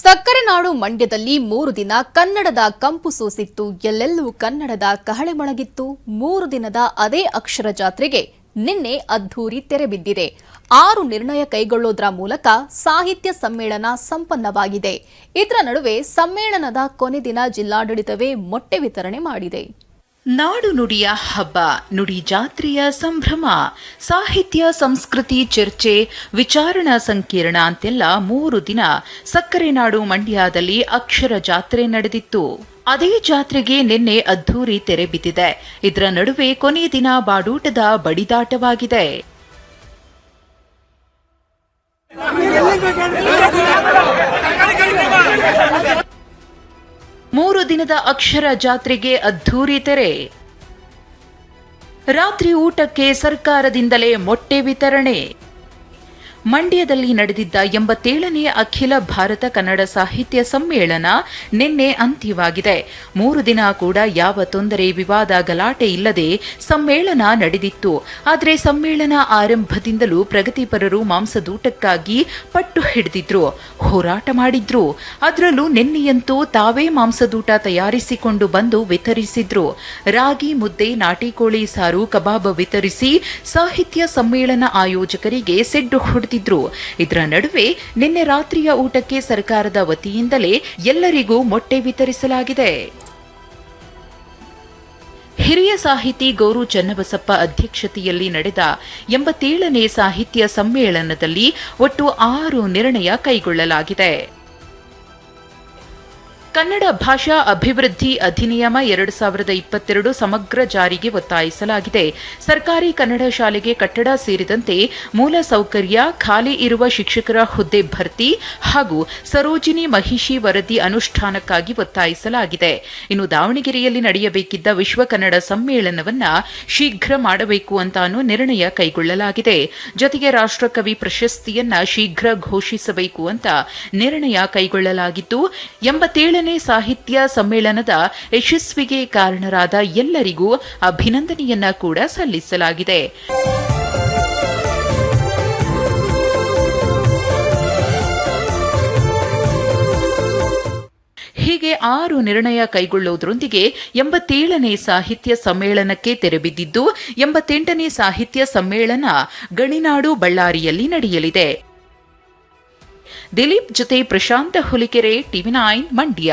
ಸಕ್ಕರೆ ನಾಡು ಮಂಡ್ಯದಲ್ಲಿ ಮೂರು ದಿನ ಕನ್ನಡದ ಕಂಪು ಸೋಸಿತ್ತು. ಎಲ್ಲೆಲ್ಲೂ ಕನ್ನಡದ ಕಹಳೆ ಮೊಳಗಿತ್ತು. ಮೂರು ದಿನದ ಅದೇ ಅಕ್ಷರ ಜಾತ್ರೆಗೆ ನಿನ್ನೆ ಅದ್ಧೂರಿ ತೆರೆ ಬಿದ್ದಿದೆ. ಆರು ನಿರ್ಣಯ ಕೈಗೊಳ್ಳೋದ್ರ ಮೂಲಕ ಸಾಹಿತ್ಯ ಸಮ್ಮೇಳನ ಸಂಪನ್ನವಾಗಿದೆ. ಇದರ ನಡುವೆ ಸಮ್ಮೇಳನದ ಕೊನೆ ದಿನ ಜಿಲ್ಲಾಡಳಿತವೇ ಮೊಟ್ಟೆ ವಿತರಣೆ ಮಾಡಿದೆ. ನಾಡು ನುಡಿಯ ಹಬ್ಬ, ನುಡಿ ಜಾತ್ರೆಯ ಸಂಭ್ರಮ, ಸಾಹಿತ್ಯ, ಸಂಸ್ಕೃತಿ ಚರ್ಚೆ, ವಿಚಾರಣಾ ಸಂಕೀರ್ಣ ಅಂತೆಲ್ಲ ಮೂರು ದಿನ ಸಕ್ಕರೆ ನಾಡು ಮಂಡ್ಯದಲ್ಲಿ ಅಕ್ಷರ ಜಾತ್ರೆ ನಡೆದಿತ್ತು. ಅದೇ ಜಾತ್ರೆಗೆ ನಿನ್ನೆ ಅದ್ಧೂರಿ ತೆರೆ ಬಿದ್ದಿದೆ. ಇದರ ನಡುವೆ ಕೊನೆ ದಿನ ಬಾಡೂಟದ ಬಡಿದಾಟವಾಗಿದೆ. ಮೂರು ದಿನದ ಅಕ್ಷರ ಜಾತ್ರೆಗೆ ಅದ್ಧೂರಿ ತೆರೆ. ರಾತ್ರಿ ಊಟಕ್ಕೆ ಸರ್ಕಾರದಿಂದಲೇ ಮೊಟ್ಟೆ ವಿತರಣೆ. ಮಂಡ್ಯದಲ್ಲಿ ನಡೆದಿದ್ದ ಎಂಬತ್ತೇಳನೇ ಅಖಿಲ ಭಾರತ ಕನ್ನಡ ಸಾಹಿತ್ಯ ಸಮ್ಮೇಳನ ನಿನ್ನೆ ಅಂತ್ಯವಾಗಿದೆ. ಮೂರು ದಿನ ಕೂಡ ಯಾವ ತೊಂದರೆ, ವಿವಾದ, ಗಲಾಟೆ ಇಲ್ಲದೆ ಸಮ್ಮೇಳನ ನಡೆದಿತ್ತು. ಆದರೆ ಸಮ್ಮೇಳನ ಆರಂಭದಿಂದಲೂ ಪ್ರಗತಿಪರರು ಮಾಂಸದೂಟಕ್ಕಾಗಿ ಪಟ್ಟು ಹಿಡಿದಿದ್ರು, ಹೋರಾಟ ಮಾಡಿದ್ರು. ಅದರಲ್ಲೂ ನಿನ್ನೆಯಂತೂ ತಾವೇ ಮಾಂಸದೂಟ ತಯಾರಿಸಿಕೊಂಡು ಬಂದು ವಿತರಿಸಿದ್ರು. ರಾಗಿ ಮುದ್ದೆ, ನಾಟಿ ಕೋಳಿ ಸಾರು, ಕಬಾಬ್ ವಿತರಿಸಿ ಸಾಹಿತ್ಯ ಸಮ್ಮೇಳನ ಆಯೋಜಕರಿಗೆ ಸಿಡ್ಡು ಹೊಡೆದಿದ್ರು ಇದರ ನಡುವೆ ನಿನ್ನೆ ರಾತ್ರಿಯ ಊಟಕ್ಕೆ ಸರ್ಕಾರದ ವತಿಯಿಂದಲೇ ಎಲ್ಲರಿಗೂ ಮೊಟ್ಟೆ ವಿತರಿಸಲಾಗಿದೆ. ಹಿರಿಯ ಸಾಹಿತಿ ಗೌರು ಚನ್ನಬಸಪ್ಪ ಅಧ್ಯಕ್ಷತೆಯಲ್ಲಿ ನಡೆದ ಎಂಬತ್ತೇಳನೇ ಸಾಹಿತ್ಯ ಸಮ್ಮೇಳನದಲ್ಲಿ ಒಟ್ಟು ಆರು ನಿರ್ಣಯ ಕೈಗೊಳ್ಳಲಾಗಿದೆ. ಕನ್ನಡ ಭಾಷಾ ಅಭಿವೃದ್ಧಿ ಅಧಿನಿಯಮ ಎರಡು ಸಾವಿರದ ಇಪ್ಪತ್ತೆರಡು ಸಮಗ್ರ ಜಾರಿಗೆ ಒತ್ತಾಯಿಸಲಾಗಿದೆ. ಸರ್ಕಾರಿ ಕನ್ನಡ ಶಾಲೆಗೆ ಕಟ್ಟಡ ಸೇರಿದಂತೆ ಮೂಲ ಸೌಕರ್ಯ, ಖಾಲಿ ಇರುವ ಶಿಕ್ಷಕರ ಹುದ್ದೆ ಭರ್ತಿ ಹಾಗೂ ಸರೋಜಿನಿ ಮಹಿಷಿ ವರದಿ ಅನುಷ್ಠಾನಕ್ಕಾಗಿ ಒತ್ತಾಯಿಸಲಾಗಿದೆ. ಇನ್ನು ದಾವಣಗೆರೆಯಲ್ಲಿ ನಡೆಯಬೇಕಿದ್ದ ವಿಶ್ವ ಕನ್ನಡ ಸಮ್ಮೇಳನವನ್ನ ಶೀಘ್ರ ಮಾಡಬೇಕು ಅಂತಾನೂ ನಿರ್ಣಯ ಕೈಗೊಳ್ಳಲಾಗಿದೆ. ಜೊತೆಗೆ ರಾಷ್ಟ್ರಕವಿ ಪ್ರಶಸ್ತಿಯನ್ನ ಶೀಘ್ರ ಘೋಷಿಸಬೇಕು ಅಂತ ನಿರ್ಣಯ ಕೈಗೊಳ್ಳಲಾಗಿದ್ದು ಎಂಬತ್ತೇಳನೇ ಸಾಹಿತ್ಯ ಸಮ್ಮೇಳನದ ಯಶಸ್ವಿಗೆ ಕಾರಣರಾದ ಎಲ್ಲರಿಗೂ ಅಭಿನಂದನೆಯನ್ನ ಕೂಡ ಸಲ್ಲಿಸಲಾಗಿದೆ. ಹೀಗೆ ಆರು ನಿರ್ಣಯ ಕೈಗೊಳ್ಳುವುದರೊಂದಿಗೆ ಎಂಬತ್ತೇಳನೇ ಸಾಹಿತ್ಯ ಸಮ್ಮೇಳನಕ್ಕೆ ತೆರೆಬಿದ್ದಿದ್ದು ಎಂಬತ್ತೆಂಟನೇ ಸಾಹಿತ್ಯ ಸಮ್ಮೇಳನ ಗಣಿನಾಡು ಬಳ್ಳಾರಿಯಲ್ಲಿ ನಡೆಯಲಿದೆ. ದಿಲೀಪ್ ಜೊತೆ ಪ್ರಶಾಂತ ಹುಲಿಕೆರೆ ಟಿವಿ ನೈನ್ ಮಂಡ್ಯ